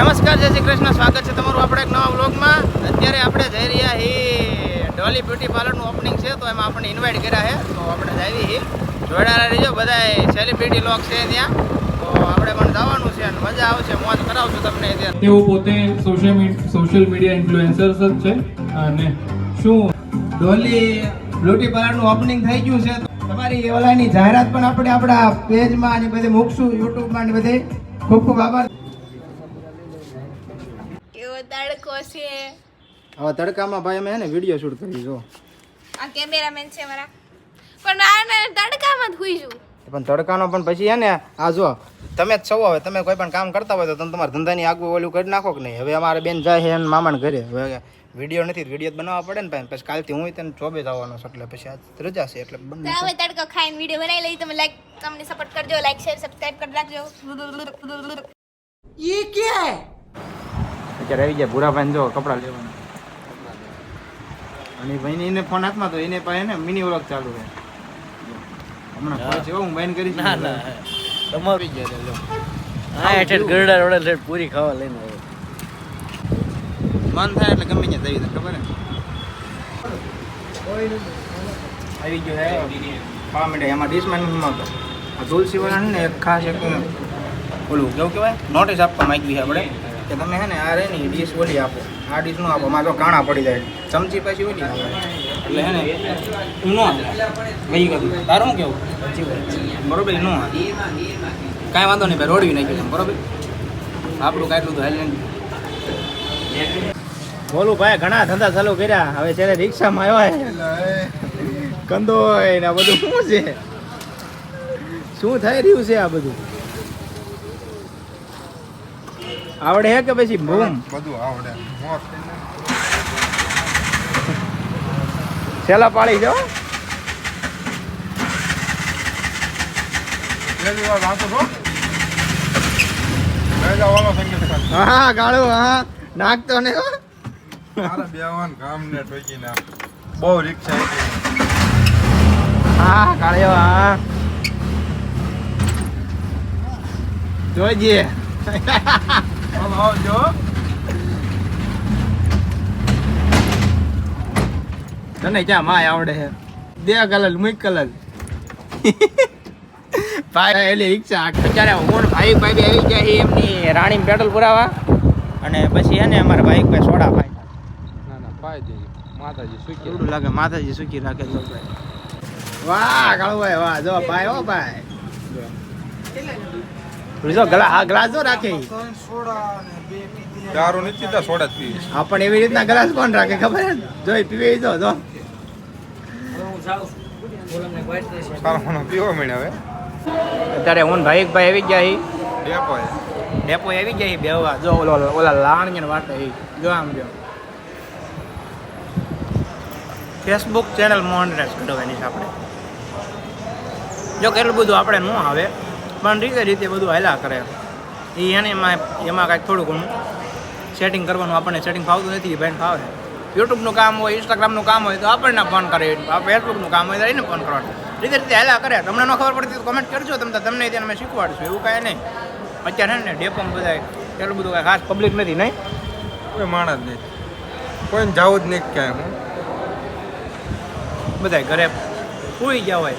નમસ્કાર જય શ્રી કૃષ્ણ. સ્વાગત છે તમારું આપણે એક નવા વ્લોગમાં. અત્યારે આપણે જઈ રહ્યા છીએ ડોલી બ્યુટી પાર્લરનું ઓપનિંગ છે તો એમાં આપણને ઇન્વાઇટ કર્યા છે. તો આપણે જઈએ છીએ જોડાના રહેજો બધા સેલિબ્રિટી લોક છે ત્યાં. તો આપણે પણ જવાનું છે અને મજા આવશે. મોજ કરાવશું તમને ત્યાં. તેઓ પોતે સોશિયલ સોશિયલ મીડિયા ઇન્ફ્લુએન્સર્સ જ છે. અને શું? ડોલી બ્યુટી પાર્લરનું ઓપનિંગ થઈ ગયું છે. તમારી ઓલાની જાહેરાત પણ આપણે આપણા પેજમાં અને બધે મૂકશું યુટ્યુબમાં અને બધે. ખૂબ ખૂબ આભાર. તડકો છે. હવે તડકામાં ભાઈ અમે હે ને વીડિયો શૂટ કરી જો. આ કેમેરામેન છે મારા. પણ આ તડકામાં જ છું પણ તડકાનો પણ પછી હે ને આ જો તમે જ છો હવે તમે કોઈ પણ કામ કરતા હોય તો તમે તમારા ધંધાની આગળ ઓલું કરી નાખો કે નહીં? હવે અમારે બેન જાય છે એના મામાને ઘરે. હવે વીડિયો નથી વીડિયો બનાવવા પડે ને પછી કાલથી હું તેને જોબે જવાનો છું એટલે પછી આજ રજા છે એટલે બંને હવે તડકો ખાઈને વીડિયો બનાવી લઈ તમે લાઈક તમને સપોર્ટ કરજો લાઈક શેર સબસ્ક્રાઇબ કરી રાખજો. અત્યારે આવી ગયા ભૂરાભાઈ જો કપડાં લેવાના. અને ભાઈ એને ફોન હાથમાં તો એને પાસે ને મિની વ્લોગ ચાલુ છે હમણાં ફોન છે હું બેન કરી ના ના તમારું હા એટલે ગરડા રોડે હેઠ પૂરી ખાવા લઈને આવ્યો. મન થાય એટલે ગમે ત્યાં જઈ ખબર ને આવી ગયો હે. ખાવા માંડે. એમાં ડીશમાં નથી મળતો. આ તુલસી વાળાને ને એક ખાસ એક ઓલું કેવું કહેવાય? નોટિસ આપવા માંગી છે આપણે. કે તમે હે ને આ રે ને ડીશ ઓલી આપો. આ ડીશ નો આપો. માં તો કાણા પડી જાય. ચમચી પછી ઓલી આવે. એટલે હે ને નો વહી ગયું તારું કેવું? બરોબર નો કાંઈ વાંધો નહીં ભાઈ રોડવી નાખ્યું છે. બરોબર? આપણું કાંઈ તો હાલ બોલું ભાઈ ઘણા ધંધા ચાલુ કર્યા. હવે જ્યારે રિક્ષામાં આવ્યા કંદોય કંદો ને બધું શું છે? શું થઈ રહ્યું છે આ બધું? આવડે હે કે પછી બૂમ? બધું આવડે. છેલ્લા પાડી જાઓ. હા ગાળો હા. નાખતો ને બેવાન ગામ ને બહુ રિક્ષા હા કાળ્યો હા. જોઈજે આવજો. તને ક્યાં માય આવડે છે? દે કલર મુઈ કલર. ભાઈ એલી રિક્ષા અત્યારે હું ભાઈ ભાઈ બી આવી ગયા છે એમની રાણી પેટ્રોલ પુરાવા. અને પછી એને ને અમારા ભાઈ ભાઈ સોડા ભાઈ ના ના ભાઈ જઈએ માતાજી સુખી એવું લાગે માતાજી સુખી રાખે જો ભાઈ. વાહ કાળુભાઈ વાહ. જો ભાઈ ઓ ભાઈ. જો જો ગલા હા ગ્લાસ જો રાખે. દારૂ નથી પીતા સોડા જ હા પણ એવી રીતના ગ્લાસ કોણ રાખે? ખબર ને? જોઈ પીવે દો જો જો પીવો મળે હવે. અત્યારે હું ને ભાઈ આવી ગયા હી ડેપો. ડેપો આવી ગયા હી બેવા જો ઓલો ઓલા લાણ્ય વાટે હી જો આમ જો. ફેસબુક ચેનલ મોનરેસ કરવાની છે આપણે. જો કેટલું બધું આપણે ન આવે. પણ રીતે રીતે બધું હાલ્યા કરે. એ એને એમાં એમાં કાંઈક થોડું ઘણું સેટિંગ કરવાનું આપણને સેટિંગ ફાવતું નથી ભાઈ ફાવે. યુટ્યુબનું કામ હોય ઇન્સ્ટાગ્રામનું કામ હોય તો આપણને ફોન કરે. આ ફેસબુકનું કામ હોય તો એને ફોન કરવાનું. રીતે રીતે હેલા કરે. તમને ન ખબર પડતી તો કમેન્ટ કરજો. તમને તમને ત્યાં અમે શીખવાડશું. એવું કાંઈ નહીં. અત્યારે ને ડેપમ બધા એટલું બધું કાંઈ ખાસ પબ્લિક નથી નહીં? કોઈ માણસ નહીં. કોઈને જવું જ નહીં ક્યાંય હું. બધા ઘરે પૂરી ગયા હોય.